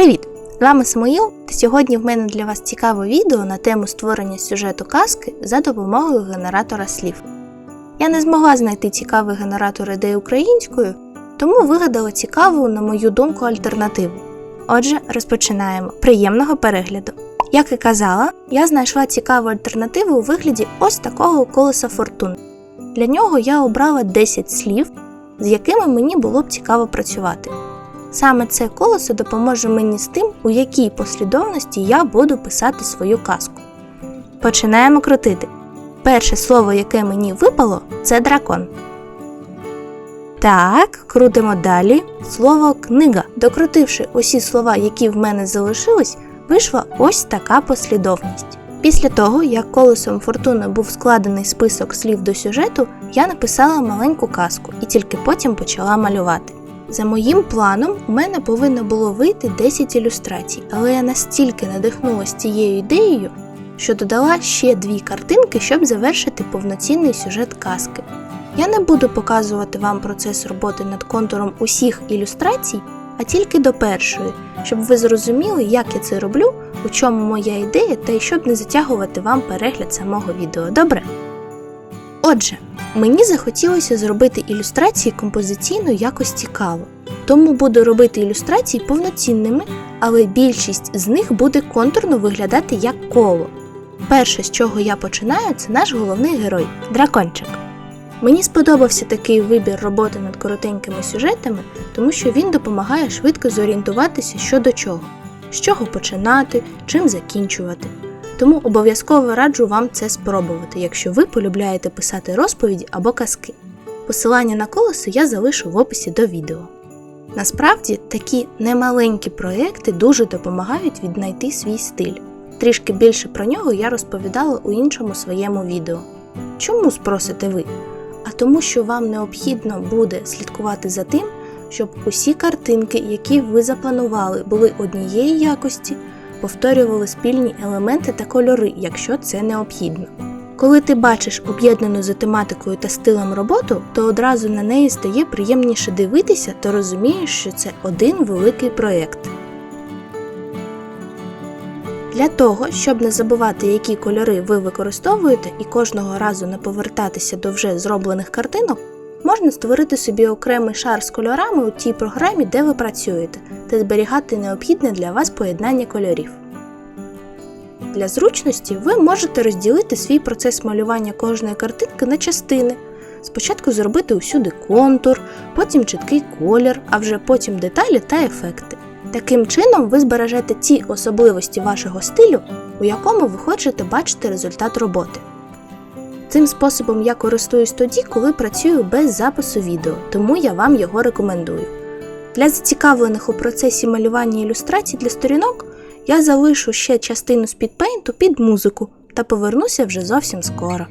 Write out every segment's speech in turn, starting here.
Привіт! З вами Самуїл, та сьогодні в мене для вас цікаве відео на тему створення сюжету казки за допомогою генератора слів. Я не змогла знайти цікавий генератор ідей українською, тому вигадала цікаву, на мою думку, альтернативу. Отже, розпочинаємо. Приємного перегляду! Як і казала, я знайшла цікаву альтернативу у вигляді ось такого колеса фортун. Для нього я обрала 10 слів, з якими мені було б цікаво працювати. Саме це колесо допоможе мені з тим, у якій послідовності я буду писати свою казку. Починаємо крутити. Перше слово, яке мені випало, це дракон. Так, крутимо далі. Слово книга. Докрутивши усі слова, які в мене залишились, вийшла ось така послідовність. Після того, як колесом фортуни був складений список слів до сюжету, я написала маленьку казку і тільки потім почала малювати. За моїм планом, у мене повинно було вийти 10 ілюстрацій, але я настільки надихнулася цією ідеєю, що додала ще дві картинки, щоб завершити повноцінний сюжет казки. Я не буду показувати вам процес роботи над контуром усіх ілюстрацій, а тільки до першої, щоб ви зрозуміли, як я це роблю, у чому моя ідея, та й щоб не затягувати вам перегляд самого відео. Добре? Отже, мені захотілося зробити ілюстрації композиційно якось цікаво, тому буду робити ілюстрації повноцінними, але більшість з них буде контурно виглядати як коло. Перше, з чого я починаю, це наш головний герой дракончик. Мені сподобався такий вибір роботи над коротенькими сюжетами, тому що він допомагає швидко зорієнтуватися що до чого, з чого починати, чим закінчувати. Тому обов'язково раджу вам це спробувати, якщо ви полюбляєте писати розповіді або казки. Посилання на колесо я залишу в описі до відео. Насправді такі немаленькі проекти дуже допомагають віднайти свій стиль. Трішки більше про нього я розповідала у іншому своєму відео. Чому спросите ви? А тому, що вам необхідно буде слідкувати за тим, щоб усі картинки, які ви запланували, були однієї якості, повторювали спільні елементи та кольори, якщо це необхідно. Коли ти бачиш об'єднану за тематикою та стилем роботу, то одразу на неї стає приємніше дивитися та розумієш, що це один великий проєкт. Для того, щоб не забувати, які кольори ви використовуєте, і кожного разу не повертатися до вже зроблених картинок, можна створити собі окремий шар з кольорами у тій програмі, де ви працюєте, та зберігати необхідне для вас поєднання кольорів. Для зручності ви можете розділити свій процес малювання кожної картинки на частини. Спочатку зробити усюди контур, потім чіткий колір, а вже потім деталі та ефекти. Таким чином ви збережете ті особливості вашого стилю, у якому ви хочете бачити результат роботи. Цим способом я користуюсь тоді, коли працюю без запису відео, тому я вам його рекомендую. Для зацікавлених у процесі малювання ілюстрацій для сторінок я залишу ще частину спідпейнту під музику та повернуся вже зовсім скоро.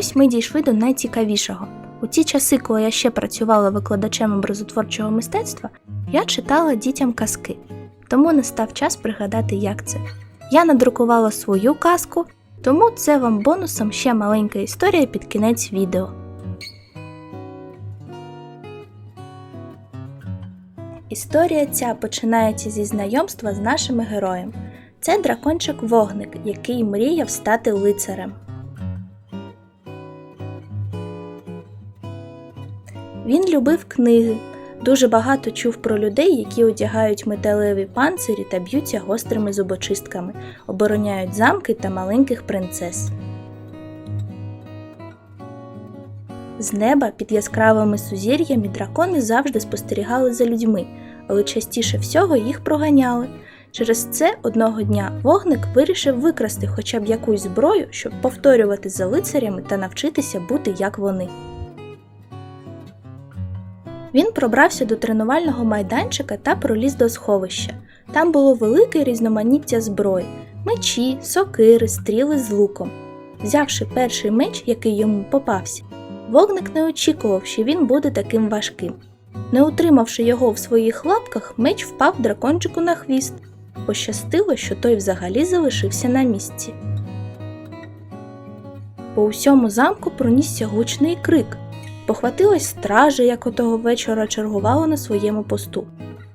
Ось ми дійшли до найцікавішого. У ті часи, коли я ще працювала викладачем образотворчого мистецтва, я читала дітям казки. Тому настав час пригадати, як це. Я надрукувала свою казку, тому це вам бонусом ще маленька історія під кінець відео. Історія ця починається зі знайомства з нашими героєм. Це дракончик Вогник, який мріяв стати лицарем. Він любив книги, дуже багато чув про людей, які одягають металеві панцирі та б'ються гострими зубочистками, обороняють замки та маленьких принцес. З неба під яскравими сузір'ями дракони завжди спостерігали за людьми, але частіше всього їх проганяли. Через це одного дня вогник вирішив викрасти хоча б якусь зброю, щоб повторювати за лицарями та навчитися бути як вони. Він пробрався до тренувального майданчика та проліз до сховища. Там було велике різноманіття зброї: мечі, сокири, стріли з луком. Взявши перший меч, який йому попався, вогник не очікував, що він буде таким важким. Не утримавши його в своїх лапках, меч впав дракончику на хвіст. Пощастило, що той взагалі залишився на місці. По усьому замку пронісся гучний крик. Похватилась стража, як отого вечора чергувала на своєму посту.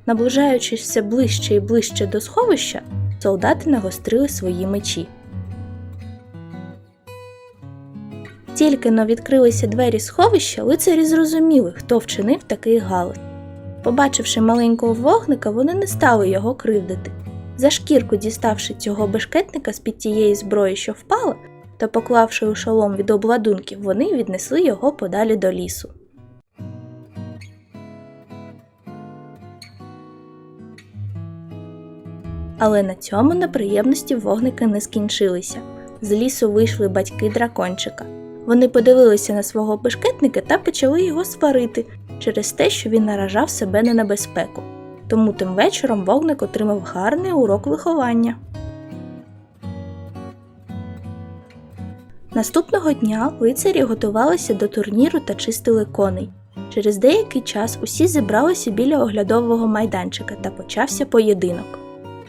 Наближаючись все ближче і ближче до сховища, солдати нагострили свої мечі. Тільки но відкрилися двері сховища, лицарі зрозуміли, хто вчинив такий галас. Побачивши маленького вогника, вони не стали його кривдити. За шкірку діставши цього бешкетника з під тієї зброї, що впала, та поклавши у шолом від обладунків, вони віднесли його подалі до лісу. Але на цьому неприємності вогники не скінчилися. З лісу вийшли батьки дракончика. Вони подивилися на свого бешкетника та почали його сварити через те, що він наражав себе на небезпеку. Тому тим вечором вогник отримав гарний урок виховання. Наступного дня лицарі готувалися до турніру та чистили коней. Через деякий час усі зібралися біля оглядового майданчика та почався поєдинок.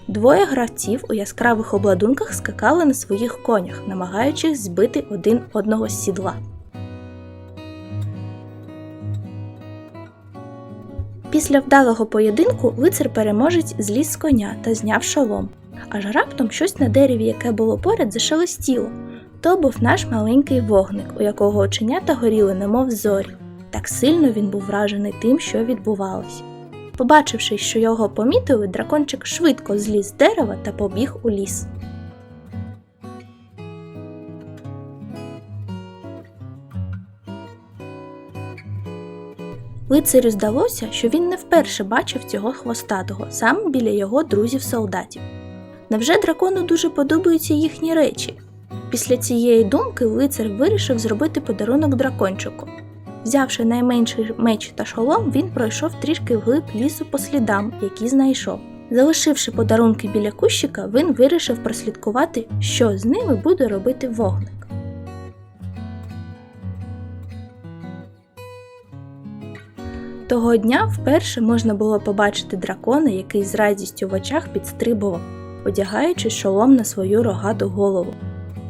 Двоє гравців у яскравих обладунках скакали на своїх конях, намагаючись збити один одного з сідла. Після вдалого поєдинку лицар переможець зліз з коня та зняв шолом. Аж раптом щось на дереві, яке було поряд, зашелестіло. То був наш маленький вогник, у якого оченята горіли, немов зорі. Так сильно він був вражений тим, що відбувалось. Побачивши, що його помітили, дракончик швидко зліз з дерева та побіг у ліс. Лицарю здалося, що він не вперше бачив цього хвостатого саме біля його друзів-солдатів. Невже дракону дуже подобаються їхні речі? Після цієї думки лицар вирішив зробити подарунок дракончику. Взявши найменший меч та шолом, він пройшов трішки вглиб лісу по слідам, які знайшов. Залишивши подарунки біля кущика, він вирішив прослідкувати, що з ними буде робити вогник. Того дня вперше можна було побачити дракона, який з радістю в очах підстрибував, одягаючи шолом на свою рогату голову.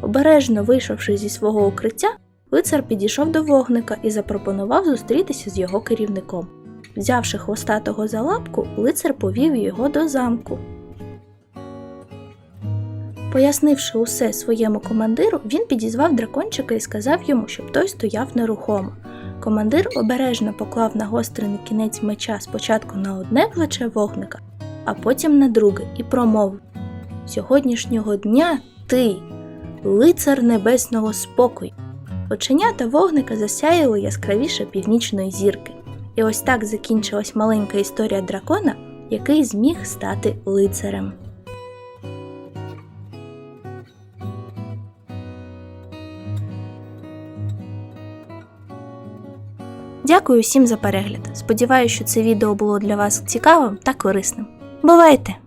Обережно вийшовши зі свого укриття, лицар підійшов до вогника і запропонував зустрітися з його керівником. Взявши хвостатого за лапку, лицар повів його до замку. Пояснивши усе своєму командиру, він підізвав дракончика і сказав йому, щоб той стояв нерухомо. Командир обережно поклав нагострений кінець меча спочатку на одне плече вогника, а потім на друге, і промовив: Сьогоднішнього дня ти, лицар небесного спокою. Оченята вогника засяяли яскравіше північної зірки. І ось так закінчилась маленька історія дракона, який зміг стати лицарем. Дякую всім за перегляд. Сподіваюся, що це відео було для вас цікавим та корисним. Бувайте!